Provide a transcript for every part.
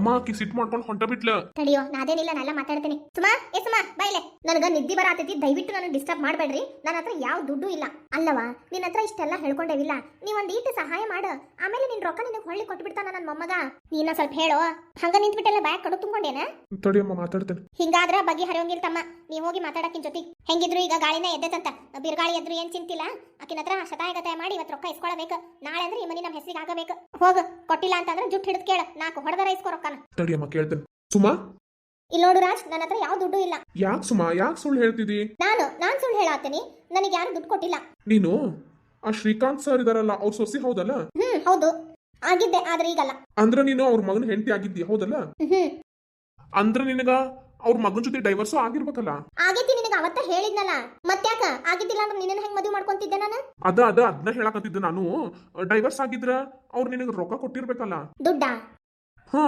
ಅಮ್ಮ ಆಕಿ ಸಿಟ್ ಮಾಡ್ಕೊಂಡು ಹೊಂಟ ಬಿಟ್ಲ. ತಡಿಯೋ ನಾದೇನಿಲ್ಲ ನಾನೆಲ್ಲ ಮಾತಾಡ್ತೀನಿ. ಸುಮಾ ಏ ಸುಮಾ ಬೈಲೆ ನನಗ ಬರ ಬರಾತೈತಿ ದಯವಿಟ್ಟು ನನಗೆ ಡಿಸ್ಟರ್ಬ್ ಮಾಡಬೇಡ್ರಿ. ನನ್ನ ಹತ್ರ ಯಾವ ದುಡ್ಡು ಇಲ್ಲ. ಅಲ್ಲವಾ ನಿನ್ನ ಹತ್ರ ಇಷ್ಟೆಲ್ಲ ಹೇಳ್ಕೊಂಡೇವಿಲ್ಲ. ನೀ ಒಂದ್ ಈಟ್ ಸಹಾಯ ಮಾಡ. ಆಮೇಲೆ ನಿನ್ ರೊಕ್ಕ ನಿನಗೆ ಹೊಳ್ಳಿ ಕೊಟ್ಟು ಬಿಡ್ತಾನ ನನ್ನ ಮೊಮ್ಮಗ. ನೀನ ಸ್ವಲ್ಪ ಹೇಳೋ. ಹಂಗ ನಿಂತ್ಬಿಟ್ಟೆಲ್ಲ ಬ್ಯಾಗ್ ಕಡು ತುಂಬ್ಕೊಂಡೇನ? ತಡಿ ಅಮ್ಮ ಮಾತಾಡ್ತೇನೆ. ಹಿಂಗಾದ್ರ ಬಗೆ ಹರಿಯೋಂಗಿಲ್ಲ ತಮ್ಮ ನೀ ಹೋಗಿ ಮಾತಾಡಕ್ಕಿನ ಜೊತೆ. ಹೆಂಗಿದ್ರು ಈಗ ಗಾಳಿನ ಎದ್ದೈತಂತ. ಬಿರುಗಾಳಿ ಎದ್ರು ಏನ್ ಚಿಂತಿಲ್ಲ? ಆಕಿನ ಹತ್ರ ಶತಾಯಗತಾಯ ಮಾಡಿ ಇವತ್ತು ರೊಕ್ಕ ಇಸ್ಕೊಳ್ಬೇಕು. ನಾಳೆ ಅಂದ್ರೆ ಈ ಮನಿ ನಮ್ಮ ಹೆಸರಿಗೆ ಆಗಬೇಕು ಹೋಗ ಕೊಟ್ಟಿಲ್ಲ ಅಂತಂದ್ರೆ ಜುಟ್ ಹಿಡಿದು ಕೇಳ. ನಾಲ್ಕು ಹೊಡೆದರ ಇಸ್ಕೋ ರೊಕ್ಕನ. ತಡಿ ಅಮ್ಮ ಕೇಳ್ತೇನೆ. ಸುಮಾ? ಇಲ್ಲಿ ನೋಡು ರಾಜ್ ನನ್ನ ಹತ್ರ ಯಾವ ದುಡ್ಡು ಇಲ್ಲ. ಯಾಕೆ ಸುಮಾ? ಯಾಕೆ ಸುಳ್ಳು ಹೇಳ್ತಿದಿ? ನಾನು ನಾನ್ ಸುಳ್ಳು ಹೇಳಾತೀನಿ. ನನಗೆ ಯಾರು ದುಡ್ಡು ಕೊಟ್ಟಿಲ್ಲ. ನೀನು? ಆ ಶ್ರೀಕಾಂತ್ ಸರ್ ಇದಾರಲ್ಲ ಅವ್ರ ಸೊಸಿ ಹೌದಲ್ಲ? ಹ್ಮ್ ಹೌದು. ಆಗಿದ್ದೆ ಆದ್ರೆ ಈಗಲ್ಲ. ಅಂದ್ರೆ ನೀನು ಅವ್ರ ಮಗನ ಹೆಂಡತಿ ಆಗಿದ್ದಿ ಹೌದಲ್ಲ? ಹ್ಮ್. ಅಂದ್ರೆ ನಿನಗ ಅವ್ರ ಮಗನ ಜೊತೆ ಡೈವರ್ಸು ಆಗಿರ್ಬೇಕಲ್ಲ. ಆಗೈತಿ ನಿನಗೆ ಅವತ್ತ ಹೇಳಿದ್ನಲ್ಲ. ಮತ್ತ್ಯಾಕ? ಆಗಿದ್ದಿಲ್ಲ ಅಂದ್ರೆ ನಿನ್ನ ಹೆಂಗ್ ಮದುವೆ ಮಾಡ್ಕೊಂತಿದ್ದೆ ನಾನು? ಅದ ಅದ ಅದನ್ನ ಹೇಳಕತ್ತಿದ್ದೆ ನಾನು. ಡೈವರ್ಸ್ ಆಗಿದ್ರ ಅವ್ರು ನಿನಗೆ ರೊಕ್ಕ ಕೊಟ್ಟಿರ್ಬೇಕಲ್ಲ. ದುಡ್ಡ? ಹಾ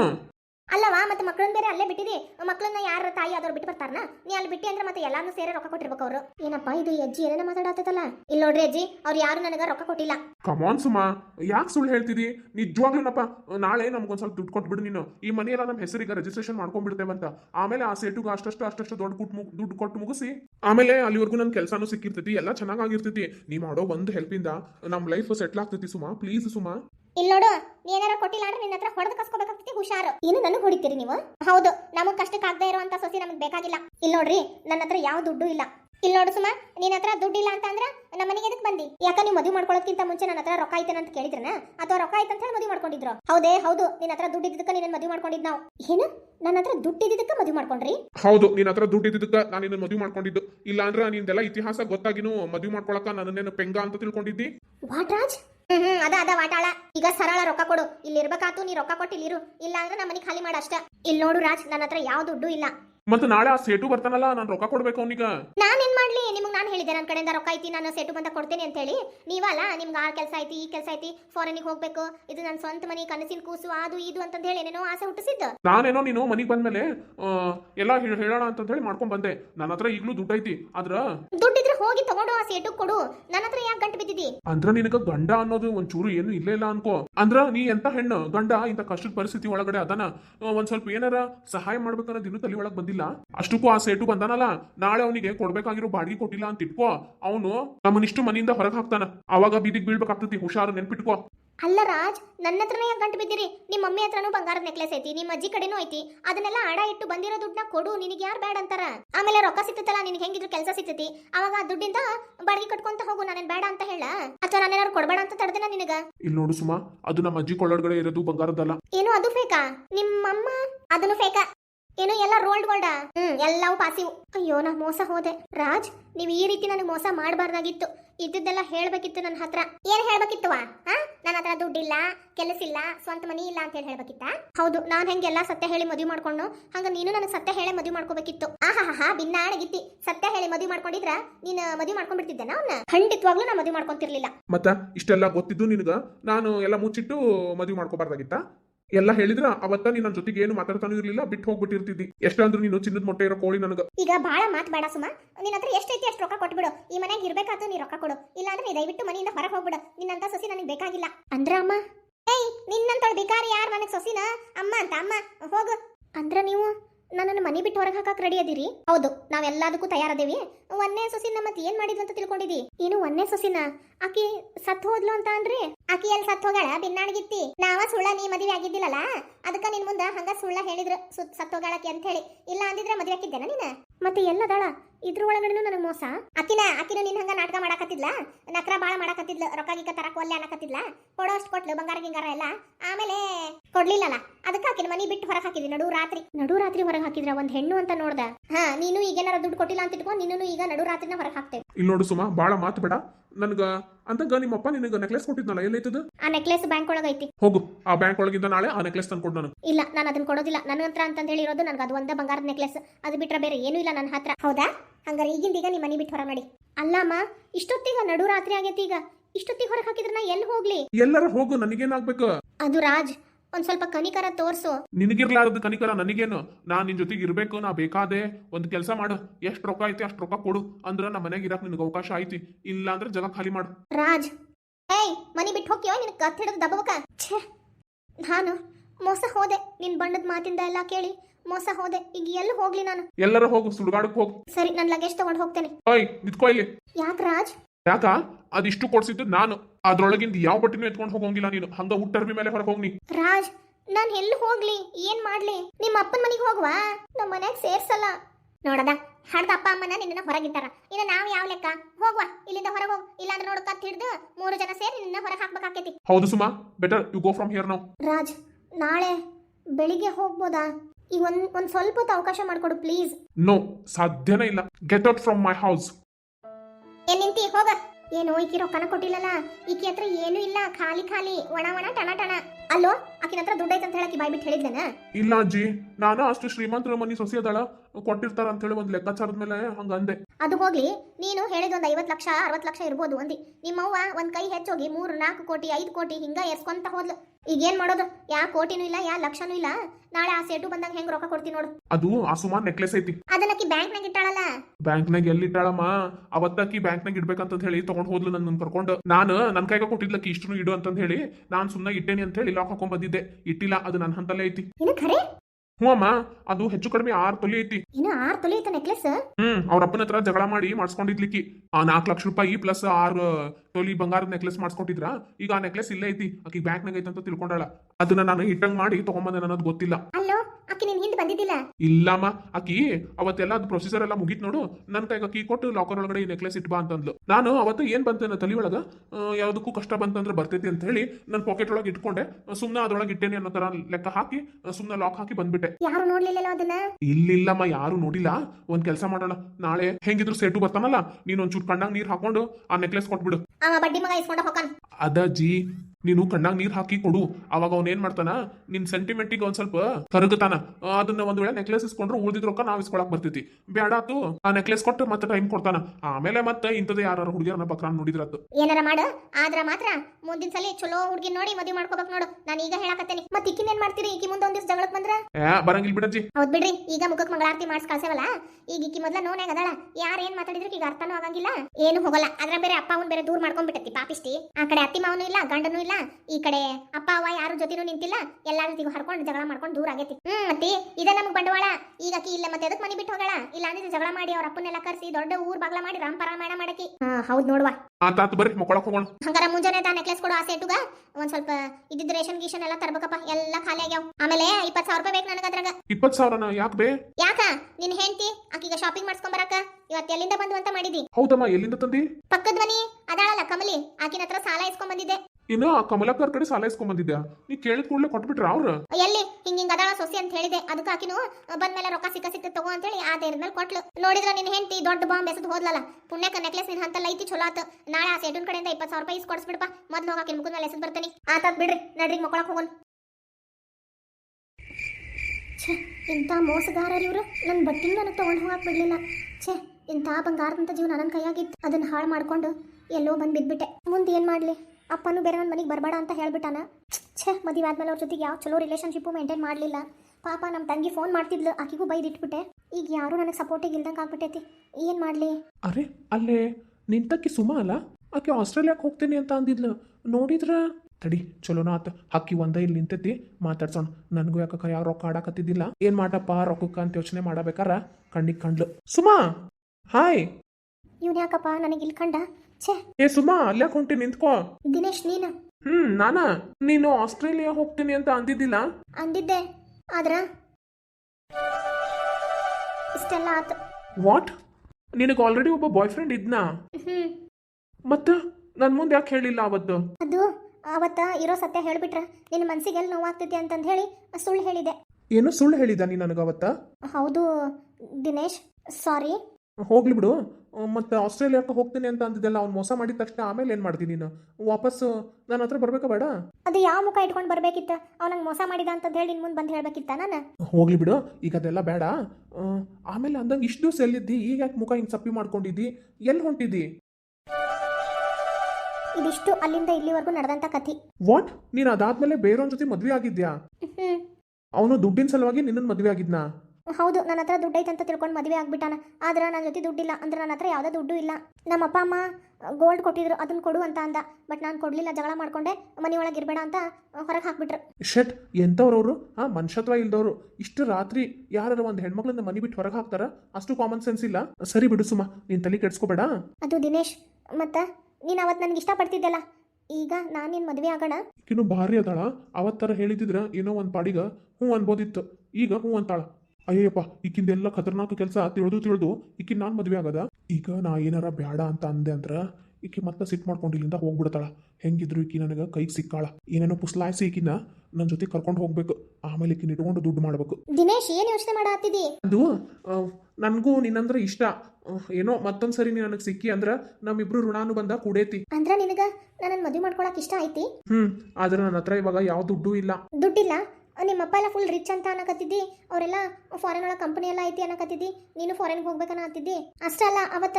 ಅಲ್ಲವಾ, ಮತ್ತೆ ಮಕ್ಕಳನ್ನ ಬೇರೆ ಅಲ್ಲೇ ಬಿಟ್ಟಿದಿ? ಮಕ್ಕಳನ್ನ ಯಾರ ತಾಯಿ ಆದವ್ರು ಬಿಟ್ಟು ಬರ್ತಾರನ? ನೀ ಅಲ್ಲಿ ಬಿಟ್ಟಿ ಅಂದ್ರೆ ಮತ್ತೆ ಎಲ್ಲಾನು ಸೇರಿ ರೊಕ್ಕ ಕೊಟ್ಟಿರ್ಬೇಕು ಅವರು. ಏನಪ್ಪ ಇದು ಅಜ್ಜಿ ಏನೇನ ಮಾತಾಡತ್ತಲ್ಲ ಇಲ್ಲಿ ನೋಡ್ರಿ ಅಜ್ಜಿ, ಅವ್ರು ಯಾರು ನನಗ ರೊಕ್ಕ ಕೊಟ್ಟಿಲ್ಲ. Come on Suma. ಯಾಕೆ ಸುಳ್ಳು ಹೇಳ್ತಿದಿ? ನಿಜವಾಗ್ಲೂನಪ್ಪ, ನಾಳೆ ನಮ್ಗೊಂದ್ ಸ್ವಲ್ಪ ದುಡ್ಡು ಕೊಟ್ಬಿಡು ನೀನು. ಈ ಮನೆಯೆಲ್ಲ ನಮ್ಮ ಹೆಸರಿಗೆ ರಿಜಿಸ್ಟ್ರೇಷನ್ ಮಾಡ್ಕೊಂಡ್ಬಿಡ್ತೇವಂತ. ಆಮೇಲೆ ಆ ಸೇಟುಗೆ ಅಷ್ಟಷ್ಟು ಅಷ್ಟಷ್ಟು ದೊಡ್ಡ ಕೊಟ್ಟು ದುಡ್ಡು ಕೊಟ್ಟು ಮುಗಿಸಿ, ಆಮೇಲೆ ಅಲ್ಲಿವರೆಗೂ ನನ್ನ ಕೆಲಸನೂ ಸಿಕ್ಕಿರ್ತೈತಿ, ಎಲ್ಲ ಚೆನ್ನಾಗಿರ್ತೈತಿ ನೀ ಮಾಡೋ ಒಂದು ಹೆಲ್ಪಿಂದ ನಮ್ಮ ಲೈಫ್ ಸೆಟ್ಲ್ ಆಗ್ತೈತಿ ಸುಮಾ. ಪ್ಲೀಸ್ ಸುಮಾ. ಇಲ್ಲಿ ನೋಡು ನೀ ಏನಾರ ಕೊಟ್ಟಿಲ್ಲ ಅಂದ್ರೆ ನಿನ್ನ ಹತ್ರ ಹೊಡೆದು ಕಸ್ಕೋಬೇಕಾಗ್ತಿ ಹುಷಾರು. ಇನ್ನು ನನಗೆ ಹೊಡಿತೀರಿ ನೀವು? ಹೌದು ನಮಗ್ ಕಷ್ಟಕ್ಕೆ ಆಗದೆ ಇರುವಂತ ಸೊಸಿ ನಮಗೆ ಬೇಕಾಗಿಲ್ಲ. ಇಲ್ಲಿ ನೋಡ್ರಿ ನನ್ನ ಹತ್ರ ಯಾವ ದುಡ್ಡು ಇಲ್ಲ. ಇಲ್ಲಿ ನೋಡು ಸುಮಾ ನಿನ್ನ ಹತ್ರ ದುಡ್ಡು ಇಲ್ಲ ಅಂತ ಅಂದ್ರೆ ನಮ್ಮ ಮನೆಗೆ ಎದಕ್ ಬಂದಿ? ಯಾಕ ನೀವು ಮದುವೆ ಮಾಡ್ಕೊಳ್ಳೋದಕ್ಕಿಂತ ಮುಂಚೆ ನನ್ನ ಹತ್ರ ರೊಕ್ಕ ಐತೆ ಅಂತ ಕೇಳಿದ್ರನ? ಅಥವಾ ರೊಕ್ಕ ಐತೆ ಅಂತ ಹೇಳಿ ಮದುವೆ ಮಾಡ್ಕೊಂಡಿದ್ರು? ಹೌದೇ ಹೌದು ನಿನ್ನ ಹತ್ರ ದುಡ್ಡು ಇದ್ದಕ್ಕೆ ನಿನ್ನ ಮದುವೆ ಮಾಡ್ಕೊಂಡಿದ್ ನಾವು. ಏನು? ನನ್ನ ಹತ್ರ ದುಡ್ಡು ಇದ್ದಿದ್ದಕ್ಕೆ ಮದುವೆ ಮಾಡ್ಕೊಂಡ್ರಿ? ಹೌದು ನಿನ್ನ ಹತ್ರ ದುಡ್ಡು ಇದ್ದಿದ್ದಕ್ಕೆ ನಾನು ನಿನ್ನ ಮದುವೆ ಮಾಡ್ಕೊಂಡಿದ್ದು. ಇಲ್ಲ ಅಂದ್ರೆ ನಿಂದೆಲ್ಲ ಇತಿಹಾಸ ಗೊತ್ತಾಗಿನೂ ಮದುವೆ ಮಾಡ್ಕೊಳಕ ನನ್ನನ್ನೇನು ಪೆಂಗ ಅಂತ ತಿಳ್ಕೊಂಡಿದ್ದಿ? ವಾಟ್ ರಾಜ್ ಹ್ಮ್ ಹ್ಮ್, ಅದ ಅದ, ವಾಟಾಳ. ಈಗ ಸರಳ ರೊಕ್ಕ ಕೊಡು. ಇಲ್ಲಿ ಇರ್ಬೇಕಾತು ನೀ ರೊಕ್ಕ ಕೊಟ್ಟು ಇಲ್ಲಿರು ಇಲ್ಲ ಅಂದ್ರೆ ನಮ್ಮ ಮನೆ ಖಾಲಿ ಮಾಡ ಅಷ್ಟ. ಇಲ್ಲಿ ನೋಡು ರಾಜ್ ನನ್ನ ಹತ್ರ ಯಾವ ದುಡ್ಡು ಇಲ್ಲ. ಮತ್ತೆ ನಾಳೆ ಆ ಸೇಟು ಬರ್ತಾನಲ್ಲ ನಾನು ರೊಕ್ಕ ಕೊಡ್ಬೇಕು ಅವನಿಗ. ನಾನೇನ್ ಮಾಡ್ಲಿ? ನಿಮ್ಗೆ ನಾನು ಹೇಳಿದೆ ನನ್ನ ಕಡೆಯಿಂದ ರೊಕ್ಕ ಐತಿ ನಾನು ಸೇಟು ಬಂದ ಕೊಡ್ತೇನೆ ಅಂತ ಹೇಳಿ ನೀವಲ್ಲ ನಿಮ್ಗೆ ಆ ಕೆಲಸ ಐತಿ ಈ ಕೆಲಸ ಐತಿ ಫಾರಿನಿಗೆ ಹೋಗ್ಬೇಕು. ಇದು ನನ್ನ ಸ್ವಂತ ಮನೆ ಕನಸಿನ ಕೂಸು ಅದು ಇದು ಅಂತ ಹೇಳಿ ಏನೇನೋ ಆಸೆ ಹುಟ್ಟಿಸಿದ್ದು. ನಾನೇನೋ ನೀನು ಮನೆಗೆ ಬಂದ್ಮೇಲೆ ಆ, ಎಲ್ಲ ಹೇ- ಹೇಳೋಣ ಅಂತ ಹೇಳಿ ಮಾಡ್ಕೊಂಡ್ ಬಂದೆ. ನನ್ನ ಹತ್ರ ಈಗಲೂ ದುಡ್ಡು ಐತಿ ಆದ್ರ? ದುಡ್ಡಿದ್ರೆ ಹೋಗಿ ತಗೊಂಡು ಆ ಸೇಟು ಕೊಡು. ನನ್ನ ಹತ್ರ ಯಾಕೆ ಗಂಟು ಬಿದ್ದಿದಿ? ಅಂದ್ರ ನಿನಗ ಗಂಡ ಅನ್ನೋದು ಒಂಚೂರು ಏನು ಇಲ್ಲೇ ಇಲ್ಲ ಅನ್ಕೋ. ಅಂದ್ರ ನೀ ಎಂತ ಹೆಣ್ಣು ಗಂಡ ಇಂತ ಕಷ್ಟದ ಪರಿಸ್ಥಿತಿ ಒಳಗಡೆ ಅದನ ಆ, ಒಂದ್ ಸ್ವಲ್ಪ ಏನಾರ ಸಹಾಯ ಮಾಡ್ಬೇಕನ್ನ ದಿನ ತಲೆ ಒಳಗ್ ಬಂದಿಲ್ಲ. ಅಷ್ಟಕ್ಕೂ ಆ ಸೇಟು ಬಂದಾನಲ್ಲ ನಾಳೆ ಅವನಿಗೆ ಕೊಡ್ಬೇಕಾಗಿರೋ ಬಾಡಿಗೆ ಕೊಟ್ಟಿಲ್ಲ ಅಂತ ಇಟ್ಕೋ. ಅವನು ನಮ್ಮನಿಷ್ಟು ಮನೆಯಿಂದ ಹೊರಗೆ ಹಾಕ್ತಾನ. ಅವಾಗ ಬೀದಿಗೆ ಬೀಳ್ಬೇಕಾಗ್ತತಿ ಹುಷಾರು ನೆನ್ಪಿಟ್ಕೋ. ಅಲ್ಲ ರಾಜ್ ನನ್ನ ಹತ್ರನೇ ಯಾಕೆ ಗಂಟು ಬಿದ್ದಿರಿ? ನಿಮ್ಮ ಮಮ್ಮಿ ಹತ್ರನೂ ಬಂಗಾರದ ನೆಕ್ಲೆಸ್ ಐತಿ ನಿಮ್ಮ ಅಜ್ಜಿ ಕಡೆನೂ ಐತಿ. ಅದನ್ನೆಲ್ಲ ಅಡ ಇಟ್ಟು ಬಂದಿರೋ ದುಡ್ಡನ್ನ ಕೊಡು ನಿನಗೆ ಯಾರು ಬೇಡ ಅಂತಾರ? ಆಮೇಲೆ ರೊಕ್ಕ ಸಿಗ್ತಲ್ಲ ನಿನಗೆ ಹೆಂಗಿದ್ರು ಕೆಲಸ ಸಿಗ್ತೈತಿ. ಅವಾಗ ಆ ದುಡ್ಡಿಂದ ಬಾಡಿಗೆ ಕಟ್ಕೊಂತ ಹೋಗು ನಾನೇನ್ ಬೇಡ ಅಂತ ಹೇಳ. ಅಥವಾ ನಾನೇನಾರು ಕೊಡಬೇಡ ಅಂತ ತಡೆದಿನ ನಿನಗ? ಇಲ್ಲಿ ನೋಡು ಸುಮಾ ಅದು ನಮ್ಮ ಅಜ್ಜಿ ಕೊಳ್ಳೊಳಗಡೆ ಇರೋದು ಬಂಗಾರದಲ್ಲ ಏನು ಅದು ಫೇಕಾ ನಿಮ್ಮಮ್ಮ ಅದನ್ನು ಫೇಕಾ ಏನು ಎಲ್ಲ ರೋಲ್ಡ್ ಗೋಲ್ಡ್ ಹ್ಮ್. ಎಲ್ಲವೂ ಪಾಸಿವ್ ಅಯ್ಯೋ ನಾ ಮೋಸ ಹೋದೆ. ರಾಜ್ ನೀವು ಈ ರೀತಿ ನನಗೆ ಮೋಸ ಮಾಡಬಾರ್ದಾಗಿತ್ತು. ಇದ್ದದ್ದೆಲ್ಲ ಹೇಳ್ಬೇಕಿತ್ತು ನನ್ನ ಹತ್ರ. ಏನ್ ಹೇಳ್ಬೇಕಿತ್ತು ಹಾ ನನ್ನ ಹತ್ರ ದುಡ್ಡಿಲ್ಲ ಕೆಲಸ ಇಲ್ಲ ಸ್ವಂತ ಮನಿ ಇಲ್ಲ ಅಂತ ಹೇಳಿ ಹೇಳ್ಬೇಕಿತ್ತ? ಹೌದು ನಾನ್ ಹೆಂಗೆಲ್ಲ ಸತ್ಯ ಹೇಳಿ ಮದುವೆ ಮಾಡ್ಕೊಂಡು ಹಂಗ ನೀನು ನನಗೆ ಸತ್ಯ ಹೇಳಿ ಮದುವೆ ಮಾಡ್ಕೋಬೇಕಿತ್ತು. ಆಹಾ ಹಾ ಬಿನ್ನಾಡಗಿತ್ತಿ ಸತ್ಯ ಹೇಳಿ ಮದುವೆ ಮಾಡ್ಕೊಂಡಿದ್ರ ನೀನ್ ಮದುವೆ ಮಾಡ್ಕೊಂಡ್ಬಿಡ್ತಿದ್ದೇನ ಅವ್ನ? ಖಂಡಿತವಾಗ್ಲೂ ನಾ ಮದುವೆ ಮಾಡ್ಕೊಂತಿರ್ಲಿಲ್ಲ. ಮತ್ತ ಇಷ್ಟೆಲ್ಲ ಗೊತ್ತಿದ್ದು ನಿನಗ? ನಾನು ಎಲ್ಲ ಮುಚ್ಚಿಟ್ಟು ಮದುವೆ ಮಾಡ್ಕೋಬಾರ್ದಾಗಿತ್ತ? ಎಲ್ಲ ಹೇಳಿದ್ರ ಅವತ್ತ ನೀನ್ ನನ್ನ ಜೊತೆಗೆ ಏನು ಮಾತಾಡ್ತಾನೂ ಇರ್ಲಿಲ್ಲ ಬಿಟ್ಟು ಹೋಗ್ಬಿಟ್ಟಿರ್ತಿದ್ದಿ. ಎಷ್ಟಂದ್ರೂ ನೀನು ಚಿನ್ನದ ಮೊಟ್ಟೆ ಇರೋ ಕೋಳಿ ನನಗ. ಈಗ ಬಾಳ ಮಾತ್ ಬೇಡ ಸುಮ. ನಿನ್ನ ಹತ್ರ ಎಷ್ಟೈತಿ ಅಷ್ಟು ರೊಕ್ಕ ಕೊಟ್ಬಿಡು. ಈ ಮನೆಗೆ ಇರ್ಬೇಕಾದ್ರೂ ನೀ ರೊಕ್ಕ ಕೊಡು. ಇಲ್ಲಾಂದ್ರೆ ನೀ ದಯವಿಟ್ಟು ಮನೆಯಿಂದ ಹೊರಗೆ ಹೋಗ್ಬಿಡು. ನಿನ್ನಂತ ಸೊಸಿ ನನಗೆ ಬೇಕಾಗಿಲ್ಲ. ಅಂದ್ರ ಅಮ್ಮ? ಏಯ್ ನಿನ್ನಂತೊಳ್ ಬಿಕಾರಿ ಯಾರು ನನಗೆ ಸೊಸಿನ? ಅಮ್ಮ ಅಂತ ಅಮ್ಮ. ಹೋಗು. ಅಂದ್ರ ನೀವು ನನ್ನನ್ನು ಮನೆ ಬಿಟ್ಟು ಹೊರಗೆ ಹಾಕಕ್ ರೆಡಿ ಅದಿರಿ? ಹೌದು ನಾವೆಲ್ಲದಕ್ಕೂ ತಯಾರದೇವಿ. ಒಂದೇ ಸೊಸಿನ ಮತ್ತೆ ಏನ್ ಮಾಡಿದ್ಲು ಅಂತ ತಿಳ್ಕೊಂಡಿದಿ? ಏನು ಒಂದೇ ಸೊಸಿನ? ಆಕಿ ಸತ್ ಹೋದ್ಲು ಅಂತ ಅನ್ರಿ ಆಕಿ ಎಲ್ಲಿ ಸತ್ತು ಹೋಗಳ ಬಿನ್ನಾಣಗಿತ್ತಿ. ನಾವ ಸುಳ್ಳ ನೀ ಮದುವೆ ಆಗಿದ್ದಿಲ್ಲಲ್ಲ ಅದಕ್ಕ ನಿನ್ ಮುಂದ ಹಂಗ ಸುಳ್ಳ ಹೇಳಿದ್ರು. ಸುತ್ ಸತ್ ಹೋಗಾಳಕಿ ಅಂತ ಹೇಳಿ. ಇಲ್ಲ ಅಂದಿದ್ರೆ ಮದುವೆ ಹಾಕಿದ್ದೇನ ನೀನ? ಮತ್ತೆ ಎಲ್ಲದಾಳ? ಇದ್ರ ಒಳಗಡೆನು ನನಗೆ ಮೋಸ. ಅಕಿನ ಅಕಿನ ನಿನ್ ಹಂಗ ನಾಟಕ ಮಾಡಾಕತ್ತಿದ್ಲ? ನಕ್ರ ಬಾಳ ಮಾಡಾಕತ್ತಿದ್ಲ. ರೊಕ್ಕ ಗಿಕ್ಕ ತರ ಒಲ್ಲೆ ಅನ್ನಕತ್ತಿದ್ಲ? ಕೊಡೋ ಅಷ್ಟು ಕೊಟ್ಲು, ಬಂಗಾರ ಗಿಂಗಾರ ಎಲ್ಲ? ಆಮೇಲೆ ಕೊಡ್ಲಿಲ್ಲಲ್ಲ ಅದಕ್ಕ ಆಕಿನ ಮನಿ ಬಿಟ್ಟು ಹೊರಗೆ ಹಾಕಿದ್ವಿ ನಡು ರಾತ್ರಿ. ನಡು ರಾತ್ರಿ ಹೊರಗೆ ಹಾಕಿದ್ರ ಒಂದ್ ಹೆಣ್ಣು ಅಂತ ನೋಡ್ದ. ಹಾ, ನೀನು ಈಗೇನಾರ ದುಡ್ಡು ಕೊಟ್ಟಿಲ್ಲ ಅಂತ ಇಟ್ಕೊಂಡು ನೀನು ಈಗ ನಡು ರಾತ್ರಿನ ಹೊರಗೆ ಹಾಕ್ತೇವೆ. ಇಲ್ಲಿ ನೋಡು ಸುಮಾ, ಬಾಳ ಮಾತು ಬೇಡ. ನನ್ಗ? ಅಂತಗ ನಿಮ್ಮಪ್ಪ ನಿನಗ ನೆಕ್ಲೆಸ್ ಕೊಟ್ಟಿದ್ನಲ್ಲ ಎಲ್ಲೈತದ? ಆ ನೆಕ್ಲೆಸ್ ಬ್ಯಾಂಕ್ ಒಳಗ ಐತಿ ಹೋಗು ಆ ಬ್ಯಾಂಕ್ ಒಳಗಿಂದ ನಾಳೆ ಆ ನೆಕ್ಲೆಸ್ ತಂದ್ಕೊಡು ನನಗೆ. ಇಲ್ಲ ನಾನು ಅದನ್ನ ಕೊಡೋದಿಲ್ಲ. ನನ್ನ ಹತ್ರ ಅಂತ ಹೇಳಿರೋದು ನನಗೆ ಅದು ಒಂದೇ ಬಂಗಾರದ ನೆಕ್ಲೆಸ್ ಅದು ಬಿಟ್ರೆ ಬೇರೆ ಏನೂ ಇಲ್ಲ ನನ್ನ ಹತ್ರ. ಹೌದಾ? ಹಂಗಾರೆ ಈಗಿಂದ ಈಗ ನಿಮ್ಮ ಮನೆ ಬಿಟ್ಟು ಹೊರ ನಡಿ ಅಲ್ಲಮ್ಮ ಇಷ್ಟೊತ್ತಿಗ ನಡು ರಾತ್ರಿ ಆಗೈತಿ ಈಗ. ಇಷ್ಟೊತ್ತಿಗೆ ಹೊರಗೆ ಹಾಕಿದ್ರೆ ನಾ ಎಲ್ಲಿ ಹೋಗ್ಲಿ? ಎಲ್ಲರೂ ಹೋಗು ನನಗೇನಾಗ್ಬೇಕು? ಅದು ರಾಜ್ ಒಂದ್ ಸ್ವಲ್ಪ ಕನಿಕರ ತೋರ್ಸು. ನಿನಗಿರ್ಲಾರದ ಕನಿಕರ ನನಗೇನು? ನಾನ್ ನಿನ್ ಜೊತೆಗೆ ಇರ್ಬೇಕು ನಾ ಬೇಕಾದೆ. ಒಂದ್ ಕೆಲಸ ಮಾಡು. ಎಷ್ಟ್ ರೊಕ್ಕ ಐತಿ ಅಷ್ಟ್ ರೊಕ್ಕ ಕೊಡು. ಅಂದ್ರ ನಮ್ಮ ಮನೆಗೆ ಇರಕ್ ನಿನಗೆ ಅವಕಾಶ ಐತಿ. ಇಲ್ಲ ಅಂದ್ರೆ ಜಗ ಖಾಲಿ ಮಾಡು. ರಾಜ್. ಏಯ್ ಮನಿ ಬಿಟ್ಟು ಹೋಗ್ಯೋ ನಿನ್ ಕತ್ ಹಿಡಿದು ದಬ್ಬಕ? ಛೇ. ನಾನು ಮೋಸ ಹೋದೆ. ನಿನ್ ಬಣ್ಣದ ಮಾತಿಂದ ಎಲ್ಲ ಕೇಳಿ ಮೋಸ ಹೋದೆ. ಈಗ ಎಲ್ಲಿ ಹೋಗ್ಲಿ ನಾನು? ಎಲ್ಲರ ಹೋಗು ಸುಡುಗಾಡಕ್ ಹೋಗು. ಸರಿ ನನ್ನ ಲಗೇಜ್ ತಗೊಂಡ್ ಹೋಗ್ತೇನೆ. ಓಯ್ ನಿತ್ಕೋ ಇಲ್ಲಿ. ಯಾಕೆ ರಾಜ್? ಯಾಕ? ಅದಿಷ್ಟು ಕೊಡ್ಸಿದ್ದು ನಾನು. ಅದ್ರೊಳಗಿಂದ ಯಾವ ಬಟ್ಟಿನೂ ಎತ್ಕೊಂಡು ಹೋಗಂಗಿಲ್ಲ ನೀನು. ಹಂಗ ಹುಟ್ಟರ್ಬಿ ಮೇಲೆ ಹೊರಗೆ ಹೋಗ್ನಿ. ರಾಜ್ ನಾನ್ ಎಲ್ಲಿ ಹೋಗ್ಲಿ? ಏನ್ ಮಾಡ್ಲಿ? ನಿಮ್ಮ ಅಪ್ಪನ ಮನೆಗೆ ಹೋಗ್ವಾ? ನಮ್ಮ ಮನ್ಯಾಗ ಸೇರ್ಸಲ್ಲ. ನೋಡದ ಹಡ್ದ ಅಪ್ಪ ಅಮ್ಮನ ನಿನ್ನ ಹೊರಗಿದ್ದಾರ ಇನ್ನ ನಾವ್ ಯಾವ ಲೆಕ್ಕ? ಹೋಗ್ವಾ ಇಲ್ಲಿಂದ ಹೊರಗೆ ಹೋಗ್. ಇಲ್ಲಾಂದ್ರೆ ನೋಡು ಕತ್ ಹಿಡ್ದು ಮೂರು ಜನ ಸೇರಿ ನಿನ್ನ ಹೊರಗೆ ಹಾಕ್ಬೇಕಾಕೇತಿ. ಹೌದು Suma better you go from here now Raj ನಾಳೆ ಬೆಳಿಗ್ಗೆ ಹೋಗ್ಬೋದಾ? ಈಗ ಒಂದ್ ಒಂದ್ ಸ್ವಲ್ಪ ಹೊತ್ತು ಅವಕಾಶ ಮಾಡ್ಕೊಡು ಪ್ಲೀಸ್ ನೋ ಸಾಧ್ಯನೇ ಇಲ್ಲ. Get out from my house ಏನ್ ನಿಂತಿ ಹೋಗ. ಏನು ಈಕಿ ರೊಕ್ಕನ ಕೊಟ್ಟಿಲ್ಲಲ್ಲ ಈಕಿ ಹತ್ರ ಏನು ಇಲ್ಲ ಖಾಲಿ ಖಾಲಿ ಒಣ ಒಣ ಟಣ ಟಣ. ಅಲ್ಲೋ ಆಕಿನ ಹತ್ರ ದುಡ್ಡು ಐತೆ ಅಂತ ಹೇಳಕ್ಕೆ ಬಾಯ್ ಬಿಟ್ಟು ಹೇಳಿದ್ಲೇನ? ಇಲ್ಲ ಅಜ್ಜಿ ನಾನು ಅಷ್ಟು ಶ್ರೀಮಂತ ಮನಿ ಸೊಸಿ ಅದಾಳ ಕೊಟ್ಟಿರ್ತಾರ ಅಂತ ಹೇಳಿ ಒಂದು ಲೆಕ್ಕಾಚಾರದ ಮೇಲೆ ಹಂಗ ಅಂದೆ. ಅದು ಹೋಗ್ಲಿ ನೀನು ಹೇಳಿದ ಒಂದು ಐವತ್ತು ಲಕ್ಷ ಅರವತ್ತು ಲಕ್ಷ ಇರ್ಬೋದು ಅಂದಿ. ನಿಮ್ಮವ್ವ ಒಂದ್ ಕೈ ಹೆಚ್ಚೋಗಿ ಮೂರು ನಾಲ್ಕು ಕೋಟಿ ಐದು ಕೋಟಿ ಹಿಂಗ ಎರ್ಸ್ಕೊಂತ ಹೋದ್ಲು. ಈಗ ಏನ್ ಮಾಡೋದು? ಯಾ ಕೋಟಿನೂ ಇಲ್ಲ ಯಾ ಲಕ್ಷನೂ ಇಲ್ಲ. ನಾಳೆ ಆ ಸೇಟು ಬಂದಾಗ ಹೆಂಗ್ ರೊಕ್ಕ ಕೊಡ್ತೀನಿ ನೋಡು. ಅದು ಆ ಸುಮಾ ನೆಕ್ಲೆಸ್ ಐತಿ. ಅದನ್ನಕ್ಕಿ ಬ್ಯಾಂಕ್ ನಾಗ ಇಟ್ಟಾಳಲ್ಲ? ಬ್ಯಾಂಕ್ನಾಗ ಎಲ್ಲಿ ಇಟ್ಟಾಳಮ್ಮ ಬ್ಯಾಂಕ್ ಬ್ಯಾಂಕ್ನಾಗ ಇಡ್ಬೇಕಂತ ಹೇಳಿ ತಗೊಂಡ್ ಹೋದ್ಲು ನನ್ನ ಕರ್ಕೊಂಡು. ನಾನು ನನ್ನ ಕೈಗ ಕೊಟ್ಟಿದ್ಲಕ್ಕಿ ಇಷ್ಟು ಇಡು ಅಂತ ಹೇಳಿ. ನಾನು ಸುಮ್ಮನೆ ಇಟ್ಟೇನಿ ಅಂತ ಹೇಳಿ ಲಾಕ್ ಹಾಕೊಂಡ್ ಬಂದಿದ್ದೆ. ಇಟ್ಟಿಲ್ಲ ಅದು ನನ್ನ ಹಂತಲ್ಲೇ ಐತಿ. ಏನು ಖರೆ? ಹ್ಞೂ ಅಮ್ಮ ಅದು ಹೆಚ್ಚು ಕಡಿಮೆ ಆರ್ ತೊಲಿ ಐತಿ. ಇನ್ನು ಆರ್ ತೊಲಿ ಐತ ನೆಕ್ಲೆಸ್ ಹ್ಮ್ ಅವ್ರ ಅಪ್ಪನ ಹತ್ರ ಜಗಳ ಮಾಡಿ ಮಾಡಿಸ್ಕೊಂಡಿದ್ಲಿಕ್ಕಿ. ಆ ನಾಲ್ಕು ಲಕ್ಷ ರೂಪಾಯಿ ಪ್ಲಸ್ ಆರ್ ತೊಲಿ ಬಂಗಾರದ ನೆಕ್ಲೆಸ್ ಮಾಡ್ಸ್ಕೊಂಡಿದ್ರ? ಈಗ ಆ ನೆಕ್ಲೆಸ್ ಇಲ್ಲೇ ಐತಿ. ಆಕಿ ಬ್ಯಾಂಕ್ನಾಗ ಐತಿ ಅಂತ ತಿಳ್ಕೊಂಡಾಳ. ಅದನ್ನ ನಾನು ಇಟ್ಟಂಗ್ ಮಾಡಿ ತಗೊಂಬಂದೆ ಅನ್ನೋದು ಗೊತ್ತಿಲ್ಲ. ಅಲ್ಲೋ ಆಕಿ ನಿನ್ ಹಿಂದೆ ಬಂದಿದ್ದಿಲ್ಲ? ಇಲ್ಲಮ್ಮ ಅಕ್ಕಿ ಅವತ್ತೆಲ್ಲ ಅದು ಪ್ರೊಸೀಜರ್ ಎಲ್ಲ ಮುಗಿತ್ ನೋಡು. ನನ್ನ ಕೈಗೆ ಅಕ್ಕಿ ಕೊಟ್ಟು ಲಾಕರ್ ಒಳಗಡೆ ಈ ನೆಕ್ಲೆಸ್ ಇಟ್ಬಾ ಅಂತಂದ್ಲು. ನಾನು ಅವತ್ತು ಏನ್ ಬಂತೆನ ತಲೆ ಒಳಗ ಯಾವ್ದಕ್ಕೂ ಕಷ್ಟ ಬಂತಂದ್ರೆ ಬರ್ತೈತಿ ಅಂತ ಹೇಳಿ ನನ್ನ ಪಾಕೆಟ್ ಒಳಗೆ ಇಟ್ಕೊಂಡೆ. ಸುಮ್ಮನೆ ಅದ್ರೊಳಗೆ ಇಟ್ಟೇನೆ ಅನ್ನೋ ತರ ಲೆಕ್ಕ ಹಾಕಿ ಸುಮ್ಮನೆ ಲಾಕ್ ಹಾಕಿ ಬಂದ್ಬಿಟ್ಟೆ. ಯಾರು ನೋಡ್ಲಿಲ್ಲ ಅದನ್ನ? ಇಲ್ಲಿಲ್ಲಮ್ಮ ಯಾರು ನೋಡಿಲ್ಲ. ಒಂದ್ ಕೆಲಸ ಮಾಡೋಣ. ನಾಳೆ ಹೆಂಗಿದ್ರು ಸೇಟು ಬರ್ತಾನಲ್ಲ ನೀನ್ ಒಂಚೂರು ಕಣ್ಣಾಗ ನೀರ್ ಹಾಕೊಂಡು ಆ ನೆಕ್ಲೆಸ್ ಕೊಟ್ಬಿಡು. ಅವ ಬಡ್ಡಿ ಮಗ ಇಸ್ಕೊಂಡ ಹೋಗಾನ ಅದ ಜಿ ನೀನು ಕಣ್ಣಾಗ ನೀರ್ ಹಾಕಿ ಕೊಡು. ಅವಾಗ ಅವ್ನ ಏನ್ ಮಾಡ್ತಾನ? ನಿನ್ ಸೆಂಟಿಮೆಂಟಿಗೆ ಒಂದ್ ಸ್ವಲ್ಪ ಕರಗತಾನ. ಅದನ್ನ ಒಂದ್ ವೇಳೆ ನೆಕ್ಲೆಸ್ ಇಸ್ಕೊಂಡ್ರೆ ಉಳಿದಿದ್ ರೊಕ್ಕ ನಾವ್ ಇಸ್ಕೊಳಕ್ ಬರ್ತೈತಿ. ಬೇಡ ಅದು ಆ ನೆಕ್ಲೆಸ್ ಕೊಟ್ಟು ಮತ್ತೆ ಟೈಮ್ ಕೊಡ್ತಾನ. ಆಮೇಲೆ ಮತ್ತೆ ಇಂಥದ್ದು ಯಾರು ಹುಡುಗಿಯರನ್ನ ಬಕ್ರಾನ್ ನೋಡಿದ್ರತ್ತು ಏನಾರ ಮಾಡು. ಆದ್ರ ಮಾತ್ರ ಮುಂದಿನ ಸಲ ಚಲೋ ಹುಡುಗಿ ನೋಡಿ ಮದುವೆ ಮಾಡ್ಕೋಬೇಕು ನೋಡು. ನಾನು ಈಗ ಹೇಳಕತ್ತೇನೆ. ಮತ್ತೆ ಇಕ್ಕಿನ ಏನ್ ಮಾಡ್ತೀರಿ? ಈಕಿ ಮುಂದೆ ಒಂದಿವ್ಸ ಜಗಳಕ್ ಬಂದ್ರ? ಏ ಬರಂಗಿಲ್ ಬಿಡಜ್ಜಿ. ಹೌದ್ ಬಿಡ್ರಿ. ಈಗ ಮುಖಕ್ ಮಂಗಳಾರತಿ ಮಾಡ್ಸ್ ಕಳ್ಸೇವಲ್ಲ? ಈಗ ಈಕಿ ಮೊದ್ಲ ನೋನ್ಯಾಗ ಅದಾಳ. ಯಾರ ಏನ್ ಮಾತಾಡಿದ್ರು ಈಗ ಅರ್ಥನೂ ಆಗಂಗಿಲ್ಲ. ಏನು ಹೋಗಲ್ಲ. ಅದ್ರ ಬೇರೆ ಅಪ್ಪ ಅವ್ನ್ ಬೇರೆ ದೂರ ಮಾಡ್ಕೊಂಡ್ಬಿಟ್ಟತಿ ಪಾಪಿಷ್ಟಿ. ಆ ಕಡೆ ಅತ್ತಿ ಮಾವನು ಇಲ್ಲ ಗಂಡನೂ ಇಲ್ಲ. ಈ ಕಡೆ ಅಪ್ಪ ಅವ ಯಾರು ಜೊತೆನೂ ನಿಂತಿಲ್ಲ. ಎಲ್ಲಾರ ಜೊತೆಗೂ ಹರ್ಕೊಂಡು ಜಗಳ ಮಾಡ್ಕೊಂಡು ದೂರ ಆಗೈತಿ. ಹ್ಮ್. ಮತ್ತೆ ಇದ ನಮ್ಗೆ ಬಂಡವಾಳ. ಈಗ ಅಕ್ಕಿ ಇಲ್ಲ ಮತ್ತೆ ಅದಕ್ಕೆ ಮನಿ ಬಿಟ್ಟು ಹೋಗಳ ಇಲ್ಲ ಅಂದ್ರೆ ಜಗಳ ಮಾಡಿ ಅವ್ರ ಅಪ್ಪನೆಲ್ಲ ಕರ್ಸಿ ದೊಡ್ಡ ಊರ್ ಬಾಗ್ಲ ಮಾಡಿ ರಾಮ ಪರಾಮಾಯಣ ಮಾಡಕಿ ಹಾ ಹೌದ್ ನೋಡ್ವಾ. ತಾತ ಬರ್ರಿ ಮಕ್ಕಳಕ್ಕೆ ಹೋಗೋಣ. ಹಂಗಾರ ಮುಂಜಾನೆ ತಾ ನೆಕ್ಲೆಸ್ ಕೊಡು ಆಸೆ ಇಟ್ಟುಗ. ಒಂದ್ ಸ್ವಲ್ಪ ಇದ್ದಿದ್ ರೇಷನ್ ಗೀಷನ್ ಎಲ್ಲ ತರ್ಬೇಕಪ್ಪ. ಎಲ್ಲ ಖಾಲಿ ಆಗ್ಯಾವ. ಆಮೇಲೆ ಇಪ್ಪತ್ ಸಾವಿರ ರೂಪಾಯಿ ಬೇಕು ನನಗ ಅದ್ರಾಗ. ಇಪ್ಪತ್ ಸಾವಿರನ ಯಾಕೆ ಬೇ? ಯಾಕ? ನಿನ್ ಹೆಂಡತಿ ಆಕಿಗ ಶಾಪಿಂಗ್ ಮಾಡ್ಸ್ಕೊಂಡ್ ಬರಕ ಇವತ್ ಎಲ್ಲಿಂದ ಬಂದು ಅಂತ ಮಾಡಿದಿ. ಹೌದಮ್ಮ ಎಲ್ಲಿಂದ ತಂದಿ? ಪಕ್ಕದ ಮನಿ. ಅದಾಳಲ್ಲ ಕಮಲಿ. ಆಕಿನ ಹತ್ರ ಸಾಲ ಇಸ್ಕೊಂಡ್ ಬಂದಿದ್ದೆ. ಇನ್ನು ಆ ಕಮಲಾಕರ್ ಕಡೆ ಸಾಲ ಇಸ್ಕೊಂಡ್ಬಂದಿದ್ಯಾ ನೀ ಕೇಳಿದ ಕೂಡಲೇ ಕೊಟ್ಬಿಟ್ರ ಅವ್ರ? ಎಲ್ಲಿ? ಹಿಂಗ ಹಿಂಗ ಅದಾಳ ಸೊಸಿ ಅಂತ ಹೇಳಿದೆ. ಅದಕ್ಕೆ ಆಕಿನು ಬಂದ್ಮೇಲೆ ರೊಕ್ಕ ಸಿಕ್ಕ ಸಿಕ್ಕ ತಗೋ ಅಂತೇಳಿ ಆ ಧೈರ್ಯದ ಮೇಲೆ ಕೊಟ್ಲು. ನೋಡಿದ್ರ ನಿನ್ ಹೆಂಡತಿ ದೊಡ್ಡ ಬಾಂಬ್ ಎಸದ್ ಹೋದ್ಲಲ್ಲ? ಪುಣ್ಯಕ ನೆಕ್ಲೆಸ್ ನಿನ್ ಹಂತಲ್ಲ ಐತಿ ಚಲೋ ಆತ. ನಾಳೆ ಆ ಸೆಟುನ್ ಕಡೆಯಿಂದ ಇಪ್ಪತ್ ಸಾವಿರ ರೂಪಾಯಿ ಇಸ್ಕೊಡ್ಸ್ಬಿಡಪ್ಪ ಮೊದ್ಲು ಹೋಗಿ ಆಕಿನ ಮುಖದ ಮೇಲೆ ಎಸದ್ ಬರ್ತೀನಿ. ಆತಾದ್ ಬಿಡ್ರಿ ನಡ್ರಿ ಮಕ್ಕಳಕ್ ಹೋಗೋಣ. ಛೇ, ಇಂಥ ಮೋಸಗಾರರು ಇವರು. ನನ್ನ ಬಟ್ಟಿನ ನನಗೆ ತೊಗೊಂಡು ಹೋಗಕ್ಕೆ ಬಿಡ್ಲಿಲ್ಲ. ಛೇ, ಇಂಥ ಬಂಗಾರದಂಥ ಜೀವನ ನನ್ನ ಕೈಯಾಗಿತ್ತು ಅದನ್ನು ಹಾಳು ಮಾಡ್ಕೊಂಡು ಎಲ್ಲೋ ಬಂದು ಬಿದ್ದುಬಿಟ್ಟೆ ಮುಂದೆ ಏನು ಮಾಡಲಿ? ಅಪ್ಪನೂ ಬೇರೆ ನನ್ನ ಮನೆಗೆ ಬರಬೇಡ ಅಂತ ಹೇಳ್ಬಿಟ್ಟಾನ. ಛೇ ಮದುವೆ ಆದ್ಮೇಲೆ ಅವ್ರ ಜೊತೆಗೆ ಯಾವ ಚಲೋ ರಿಲೇಷನ್ಶಿಪ್ಪು ಮೇಂಟೈನ್ ಮಾಡಲಿಲ್ಲ. ಪಾಪ ನಮ್ಮ ತಂಗಿ ಫೋನ್ ಮಾಡ್ತಿದ್ಲು ಆಕಿಗೂ ಬೈದಿಟ್ಬಿಟ್ಟೆ ಈಗ ಯಾರು ನನಗೆ ಸಪೋರ್ಟಿಗೆ ಇಲ್ದಂಗೆ ಆಗ್ಬಿಟ್ಟೈತಿ. ಏನು ಮಾಡಲಿ? ಅರೆ ಅಲ್ಲೇ ನಿಂತಕ್ಕಿ ಸುಮ ಅಲ್ಲ? ಆಕೆ ಆಸ್ಟ್ರೇಲಿಯಾಕ್ಕೆ ಹೋಗ್ತೀನಿ ಅಂತ ಅಂದಿದ್ಲು. ನೋಡಿದ್ರ? ತಡಿ ಚಲೋನ ಆತ. ಹಕ್ಕಿ ಒಂದ ಇಲ್ಲಿ ನಿಂತೈತಿ ಮಾತಾಡ್ಸೋಣ. ನನಗೂ ಯಾಕ ಯಾವ ರೊಕ್ಕ ಆಡಾಕತ್ತಿದ್ದಿಲ್ಲ ಏನು ಮಾಡಪ್ಪ ರೊಕ್ಕಕ್ಕ ಅಂತ ಯೋಚನೆ ಮಾಡಬೇಕಾರ? ಕಣ್ಣಿಗೆ ಕಂಡ್ಲು ಸುಮಾ! ಹಾಯ್! ಇವ್ನು ಯಾಕಪ್ಪ ನನಗೆ ಇಲ್ಲಿ ಕಂಡ ಏ ಸುಮಾ ಅಲ್ಲೇ ಹೊಂಟಿ ನಿಂತ್ಕೋ. ದಿನೇಶ್ ನೀನು? ಹ್ಮ್ ನಾನಾ. ನೀನು ಆಸ್ಟ್ರೇಲಿಯಾ ಹೋಗ್ತೀನಿ ಅಂತ ಅಂದಿದ್ದಿಲ್ಲ? ಅಂದಿದ್ದೆ. ಆದ್ರ? ಇಷ್ಟೆಲ್ಲ ಆತು. ವಾಟ್ ನಿನಗೆ ಆಲ್ರೆಡಿ ಒಬ್ಬ ಬಾಯ್ ಫ್ರೆಂಡ್ ಇದ್ನಾ ಮತ್ತ? ನನ್ ಮುಂದೆ ಯಾಕೆ ಹೇಳಿಲ್ಲ ಅವತ್ತು? ಅದು ಅವತ್ತ ಇರೋ ಸತ್ಯ ಹೇಳ್ಬಿಟ್ರ. ನಿನ್ನ ಮನ್ಸಿಗೆ ಎಲ್ಲಿ ನೋವಾಗ್ತೈತಿ ಅಂತಂದು ಹೇಳಿ ಸುಳ್ಳು ಹೇಳಿದೆ. ಏನು ಸುಳ್ಳು ಹೇಳಿದ ನೀ ನನಗೆ ಅವತ್ತ? ಹೌದು ದಿನೇಶ್ ಸಾರಿ ಹೋಗ್ಲಿ ಬಿಡು. ಮತ್ತೆ ಆಸ್ಟ್ರೇಲಿಯಾಕ್ಕೆ ಹೋಗ್ತೀನಿ ಅಂತ ಅಂದಿದ್ದೆಲ್ಲ ಅವ್ನು ಮೋಸ ಮಾಡಿದ ತಕ್ಷಣ ಆಮೇಲೆ ಏನು ಮಾಡ್ತೀನಿ ನೀನು? ವಾಪಸ್ ನನ್ನ ಹತ್ರ ಬರ್ಬೇಕಾ ಬೇಡ? ಅದು ಯಾವ ಮುಖ ಇಟ್ಕೊಂಡು ಬರ್ಬೇಕಿತ್ತ? ಅವನಂಗೆ ಮೋಸ ಮಾಡಿದ ಅಂತ ಹೇಳಿ ನಿನ್ ಮುಂದೆ ಬಂದು ಹೇಳ್ಬೇಕಿತ್ತ ನಾನು? ಹೋಗ್ಲಿ ಬಿಡು. ಈಗ ಅದೆಲ್ಲ ಬೇಡ. ಆ, ಆಮೇಲೆ ಅಂದಂಗೆ ಇಷ್ಟು ದಿವಸ ಎಲ್ಲಿದ್ದಿ? ಈಗ ಯಾಕೆ ಮುಖ ಹಿಂಗೆ ಸಪ್ಪಿ ಮಾಡ್ಕೊಂಡಿದ್ದಿ? ಎಲ್ಲಿ ಹೊಂಟಿದ್ದಿ? ಇದಿಷ್ಟು ಅಲ್ಲಿಂದ ಇಲ್ಲಿವರೆಗೂ ನಡೆದಂತ ಕಥೆ. ವಾಟ್ ನೀನು ಅದಾದ್ಮೇಲೆ ಬೇರೊಂದ್ ಜೊತೆ ಮದ್ವೆ ಆಗಿದ್ಯಾ? ಹ್ಞೂ ಅವನು ದುಡ್ಡಿನ ಸಲುವಾಗಿ ನಿನ್ನನ್ನು ಮದ್ವೆ ಆಗಿದ್ನಾ? ಹೌದು ನನ್ನ ಹತ್ರ ದುಡ್ಡು ಐತೆ ಅಂತ ತಿಳ್ಕೊಂಡು ಮದುವೆ ಆಗ್ಬಿಟ್ಟಾನ. ಆದ್ರೆ ನನ್ನ ಜೊತೆ ದುಡ್ಡಿಲ್ಲ ಅಂದ್ರೆ ನನ್ನ ಹತ್ರ ಯಾವುದೇ ದುಡ್ಡು ಇಲ್ಲ. ನಮ್ಮ ಅಪ್ಪ ಅಮ್ಮ ಗೋಲ್ಡ್ ಕೊಟ್ಟಿದ್ರು ಅದನ್ನ ಕೊಡು ಅಂತ ಅಂದ. ಬಟ್ ನಾನು ಕೊಡಲಿಲ್ಲ ಜಗಳ ಮಾಡ್ಕೊಂಡೆ ಮನೆಯೊಳಗೆ ಇರಬೇಡ ಅಂತ ಹೊರಗೆ ಹಾಕ್ಬಿಟ್ರು. ಶಟ್ ಎಂಥವ್ರವ್ರು ಆ ಮನುಷ್ಯತ್ವ ಇಲ್ದವ್ರು. ಇಷ್ಟು ರಾತ್ರಿ ಯಾರು ಒಂದು ಹೆಣ್ಮಕ್ಳನ್ನ ಮನಿ ಬಿಟ್ಟು ಹೊರಗೆ ಹಾಕ್ತಾರ? ಅಷ್ಟು ಕಾಮನ್ ಸೆನ್ಸ್ ಇಲ್ಲ. ಸರಿ ಬಿಡು ಸುಮ್ಮ ನೀನ್ ತಲೆ ಕೆಡ್ಸ್ಕೋಬೇಡ. ಅದು ದಿನೇಶ್. ಮತ್ತು ನೀನು ಅವತ್ತು ನನಗೆ ಇಷ್ಟಪಡ್ತಿದ್ದಲ್ಲ. ಈಗ ನಾನು ನಿನ್ನ ಮದುವೆ ಆಗೋಣ? ಇನ್ನು ಭಾರಿ ಅದಾಳ. ಅವತ್ತರ ಹೇಳಿದಿದ್ರ ಏನೋ ಒಂದ್ ಪಾಡಿಗ ಹ್ಞೂ ಅನ್ಬೋದಿತ್ತು. ಈಗ ಹ್ಞೂ ಅಂತಾಳ. ಅಯ್ಯಪ್ಪ ಈಕಿಂದೆಲ್ಲ ಖತರ್ನಾಕ ಕೆಲಸ ತಿಳಿದು ತಿಳಿದು ಈಕಿನ ನಾನು ಮದುವೆ ಆಗದ? ಈಗ ನಾ ಏನಾರ ಬ್ಯಾಡ ಅಂತ ಅಂದೆ ಅಂದ್ರ ಈಕಿ ಮತ್ತೆ ಸಿಟ್ ಮಾಡ್ಕೊಂಡು ಇಲ್ಲಿಂದ ಹೋಗ್ಬಿಡ್ತಾಳ. ಹೆಂಗಿದ್ರು ಈಕಿ ನನಗೆ ಕೈಗೆ ಸಿಕ್ಕಾಳ. ಏನೇನೋ ಪುಸ್ಲಾಯಿಸಿ ಈಕಿನ ನನ್ನ ಜೊತೆ ಕರ್ಕೊಂಡು ಹೋಗ್ಬೇಕು. ಆಮೇಲೆ ಈಕಿನ ಇಟ್ಕೊಂಡು ದುಡ್ಡು ಮಾಡ್ಬೇಕು. ದಿನೇಶ್ ಏನು ಯೋಚನೆ ಮಾಡಾತಿದಿ? ಅದು ನನಗೂ ನಿನ್ನಂದ್ರೆ ಇಷ್ಟ. ಏನೋ ಮತ್ತೊಂದು ಸರಿ ನೀ ನನಗೆ ಸಿಕ್ಕಿ ಅಂದ್ರ ನಮ್ಮಿಬ್ರು ಋಣಾನು ಬಂದ ಕೂಡೇತಿ. ಅಂದ್ರೆ ನಿನಗ ನನ್ನ ಮದುವೆ ಮಾಡ್ಕೊಳಕ್ ಇಷ್ಟ ಐತಿ ಹ್ಮ್ ಆದ್ರೆ ನನ್ನ ಹತ್ರ ಇವಾಗ ಯಾವ ದುಡ್ಡು ಇಲ್ಲ. ದುಡ್ಡಿಲ್ಲ? ನಿಮ್ಮಪ್ಪ ಎಲ್ಲ ಫುಲ್ ರಿಚ್ ಅಂತ ಅನ್ನಕತ್ತಿದ್ದಿ. ಅವರೆಲ್ಲ ಫಾರಿನ್ ಒಳಗೆ ಕಂಪನಿ ಎಲ್ಲ ಐತಿ ಅನ್ನಕತ್ತಿದ್ದಿ. ನೀನು ಫಾರಿನ್ಗೆ ಹೋಗ್ಬೇಕನ್ನ ಹತ್ತಿದ್ದಿ ಅಷ್ಟೇ ಅಲ್ಲ ಅವತ್ತ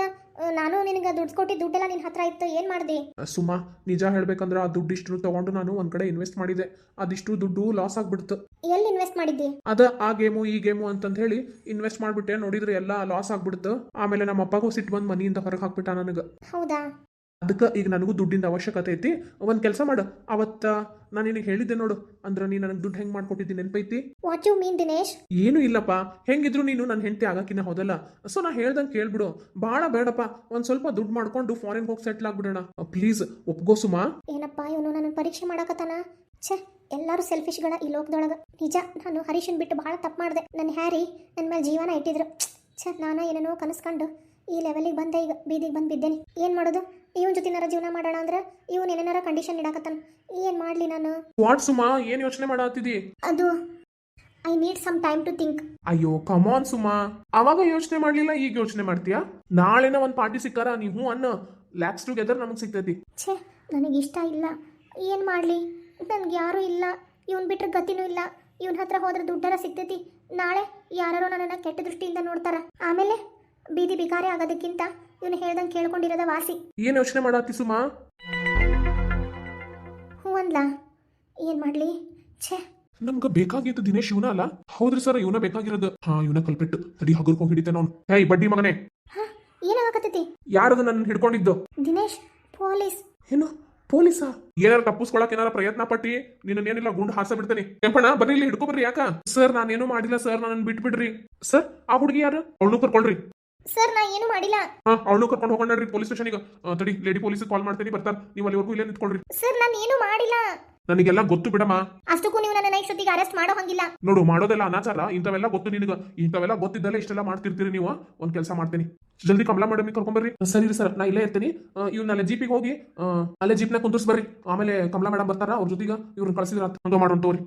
ನಾನು ನಿನಗೆ ದುಡ್ಡು ಕೊಟ್ಟು ದುಡ್ಡೆಲ್ಲ ನಿನ್ನ ಹತ್ರ ಇತ್ತು ಏನು ಮಾಡಿದೆ? ಸುಮಾ ನಿಜ ಹೇಳ್ಬೇಕಂದ್ರೆ ಆ ದುಡ್ಡು ಇಷ್ಟು ತಗೊಂಡು ನಾನು ಒಂದ್ ಕಡೆ ಇನ್ವೆಸ್ಟ್ ಮಾಡಿದೆ. ಅದಿಷ್ಟು ದುಡ್ಡು ಲಾಸ್ ಆಗ್ಬಿಡ್ತು. ಎಲ್ಲಿ ಇನ್ವೆಸ್ಟ್ ಮಾಡಿದ್ದಿ? ಅದ ಆ ಗೇಮು ಈ ಗೇಮು ಅಂತಂತ ಹೇಳಿ ಇನ್ವೆಸ್ಟ್ ಮಾಡ್ಬಿಟ್ಟೆ. ನೋಡಿದ್ರೆ ಎಲ್ಲ ಲಾಸ್ ಆಗ್ಬಿಡ್ತು. ಆಮೇಲೆ ನಮ್ಮ ಅಪ್ಪಗೂ ಸಿಟ್ಟು ಬಂದು ಮನೆಯಿಂದ ಹೊರಗೆ ಹಾಕ್ಬಿಟ್ಟ ನನಗೆ. ಹೌದಾ? ಅದಕ್ಕೆ ಈಗ ನನಗೂ ದುಡ್ಡಿಂದ ಅವಶ್ಯಕತೆ ಐತಿ. ಒಂದು ಕೆಲಸ ಮಾಡು. ಅವತ್ತ ನಾನು ನಿನಗೆ ಹೇಳಿದ್ದೆ ನೋಡು. ಅಂದ್ರೆ ನೀ ನನಗೆ ದುಡ್ಡು ಹೆಂಗೆ ಮಾಡ್ಕೊಟ್ಟಿದ್ದೀನಿ ನೆನಪೈತಿ? What you mean Dinesh. ಏನು ಇಲ್ಲಪ್ಪ. ಹೆಂಗಿದ್ರು ನೀನು ನನ್ನ ಹೆಂಡತಿ ಆಗಕ್ಕಿನ್ನ ಹೋದಲ್ಲ? ಸೊ ನಾ ಹೇಳ್ದಂಗೆ ಕೇಳ್ಬಿಡು. ಭಾಳ ಬೇಡಪ್ಪ. ಒಂದು ಸ್ವಲ್ಪ ದುಡ್ಡು ಮಾಡ್ಕೊಂಡು ಫಾರಿನ್ ಹೋಗಿ ಸೆಟ್ಲ್ ಆಗ್ಬಿಡೋಣ. ಪ್ಲೀಸ್ ಒಪ್ಗೋ ಸುಮಾ. ಏನಪ್ಪ ಇವನು ನನ್ನ ಪರೀಕ್ಷೆ ಮಾಡಕತ್ತಾನ? ಛೇ ಎಲ್ಲರೂ ಸೆಲ್ಫಿಶ್ಗಳ ಈ ಲೋಕದೊಳಗೆ. ನಿಜ ನಾನು ಹರೀಶನ್ ಬಿಟ್ಟು ಭಾಳ ತಪ್ಪು ಮಾಡಿದೆ. ನನ್ನ ಹ್ಯಾರಿ ನನ್ನ ಮೇಲೆ ಜೀವನ ಇಟ್ಟಿದ್ರು. ಛ ನಾನು ಏನೇನೋ ಕನಸ್ಕೊಂಡು ಈ ಲೆವೆಲಿಗೆ ಬಂದೆ ಈಗ. ಬೀದಿಗೆ ಬಂದು ಬಿದ್ದೇನೆ. ಏನು ಮಾಡೋದು? ಇವನ್ ಜೊತೆನಾರ ಜೀವನ ಮಾಡೋಣ ಅಂದ್ರೆ ಇವನ್ ಏನೇನಾರ ಕಂಡೀಷನ್ ಇಡಾಕತ್ತಾನ. ಏನ್ ಮಾಡ್ಲಿ ನಾನು? ವಾಟ್ ಸುಮಾ ಏನು ಯೋಚನೆ ಮಾಡತ್ತಿದಿ ಅದು I need some time to think ಅಯ್ಯೋ ಕಮಾನ್ ಸುಮಾ. ಅವಾಗ ಯೋಚನೆ ಮಾಡ್ಲಿಲ್ಲ ಈಗ ಯೋಚನೆ ಮಾಡ್ತೀಯಾ? ನಾಳೆನ ಒಂದು ಪಾರ್ಟಿ ಸಿಕ್ಕಾರ ನೀವು ಅನ್ನ ಲ್ಯಾಕ್ಸ್ ಟುಗೆದರ್ ನಮಗ್ ಸಿಗ್ತೈತಿ. ಛೇ ನನಗೆ ಇಷ್ಟ ಇಲ್ಲ. ಏನು ಮಾಡ್ಲಿ? ನನ್ಗೆ ಯಾರು ಇಲ್ಲ. ಇವನ್ ಬಿಟ್ರೆ ಗತಿನೂ ಇಲ್ಲ. ಇವನ್ ಹತ್ರ ಹೋದ್ರೆ ದುಡ್ಡರ ಸಿಗ್ತೈತಿ. ನಾಳೆ ಯಾರೋ ನನ್ನನ್ನ ಕೆಟ್ಟ ದೃಷ್ಟಿಯಿಂದ ನೋಡ್ತಾರ. ಆಮೇಲೆ ಬೀದಿ ಬಿಕಾರಿ ಆಗೋದಕ್ಕಿಂತ ಇವನು ಹೇಳ್ದಂಗೆ ಕೇಳ್ಕೊಂಡಿರೋದ ವಾಸಿ. ಏನ್ ಯೋಚನೆ ಮಾಡತ್ತಿ ಸುಮಾ? ಹ್ಞೂ ಅಂದ್ಲ. ಏನು ಮಾಡಲಿ? ಛೇ. ನಮ್ಗ ಬೇಕಾಗಿತ್ತು ದಿನೇಶ್ ಇವನ ಅಲ್ಲ? ಹೌದ್ರಿ ಸರ್ ಇವನ ಬೇಕಾಗಿರೋದು. ಹಾ ಇವನ ಕಲ್ಪಿಟ್ಟು. ಅಡಿ ಹಗುರ್ಕೊಂಡು ಹಿಡಿತೇನೆ ಅವ್ನು. ಹೇಯ್ ಬಡ್ಡಿ ಮಗನೇ. ಹಾಂ ಏನಾಗತ್ತೈತಿ ಯಾರದು ನನ್ನ ಹಿಡ್ಕೊಂಡಿದ್ದು? ದಿನೇಶ್ ಪೊಲೀಸ್. ಏನು? ಪೊಲೀಸಾ? ಏನಾರ ತಪ್ಪಿಸ್ಕೊಳಕ್ ಏನಾರ ಪ್ರಯತ್ನ ಪಟ್ಟಿ? ನಿನ್ನೇನಿಲ್ಲ ಗುಂಡು ಹಾಸ ಬಿಡ್ತೇನೆ. ಕೆಂಪಣ್ಣ ಬರ್ರಿ ಇಲ್ಲಿ ಹಿಡ್ಕೊ ಬರ್ರಿ ಯಾಕ? ಸರ್ ನಾನೇನು ಮಾಡಿಲ್ಲ ಸರ್ ನನ್ನ ಬಿಟ್ಬಿಡ್ರಿ. ಸರ್ ಆ ಹುಡುಗಿ ಯಾರು? ಅವಳು ಕರ್ಕೊಳ್ರಿ ಸರ್ ನಾ ಏನು ಮಾಡಿಲ್ಲ. ಹಾ ಅವಳು ಕರ್ಕೊಂಡು ಹೋಗೋಣ್ರಿ ಪೊಲೀಸ್ ಸ್ಟೇಷನ್ಗೆ ತಡಿ ಲೇಡಿ ಪೊಲೀಸ್ ಕಾಲ್ ಮಾಡ್ತೀನಿ ಬರ್ತಾರ. ನೀವು ಅಲ್ಲಿವರೆಗೂ ಇಲ್ಲೇ ನಿಂತ್ಕೊಳ್ರಿ. ಸರ್ ನಾನು ಏನು ಮಾಡಿಲ್ಲ. ನನಗೆಲ್ಲ ಗೊತ್ತು ಬಿಡಮ್ಮ. ಅಷ್ಟಕ್ಕೂ ನೀವು ನನ್ನ ಇಷ್ಟೊತ್ತಿಗೆ ಅರೆಸ್ಟ್ ಮಾಡೋ ಹಂಗಿಲ್ಲ. ನೋಡು ಮಾಡೋದೆಲ್ಲ ಅನಾಚಾರ ಇಂಥವೆಲ್ಲ ಗೊತ್ತು ನಿನಗ. ಇಂಥವೆಲ್ಲ ಗೊತ್ತಿದ್ದಲ್ಲ ಇಷ್ಟೆಲ್ಲ ಮಾಡ್ತಿರ್ತೀರಿ ನೀವು. ಒಂದ್ ಕೆಲಸ ಮಾಡ್ತೀನಿ. ಜಲ್ದಿ ಕಮಲಾ ಮೇಡಮ್ ಕರ್ಕೊಂಬರ್ರಿ ಸರಿ ರೀ ಸರ್ ನಾ ಇಲ್ಲೇ ಇರ್ತೀನಿ. ಇವ್ನ ಅಲ್ಲೇ ಜೀಪಿಗೆ ಹೋಗಿ ಅಲ್ಲೇ ಜೀಪ್ನ ಕುಂದಿರ್ಸ್ ಬರ್ರಿ ಆಮೇಲೆ ಕಮಲಾ ಮೇಡಮ್ ಬರ್ತಾರ ಅವ್ರ ಜೊತೆಗೆ ಇವ್ರನ್ನ ಕಳ್ಸಿದ್ರ ಹಂಗ ಮಾಡೋಣ ತೋರಿ.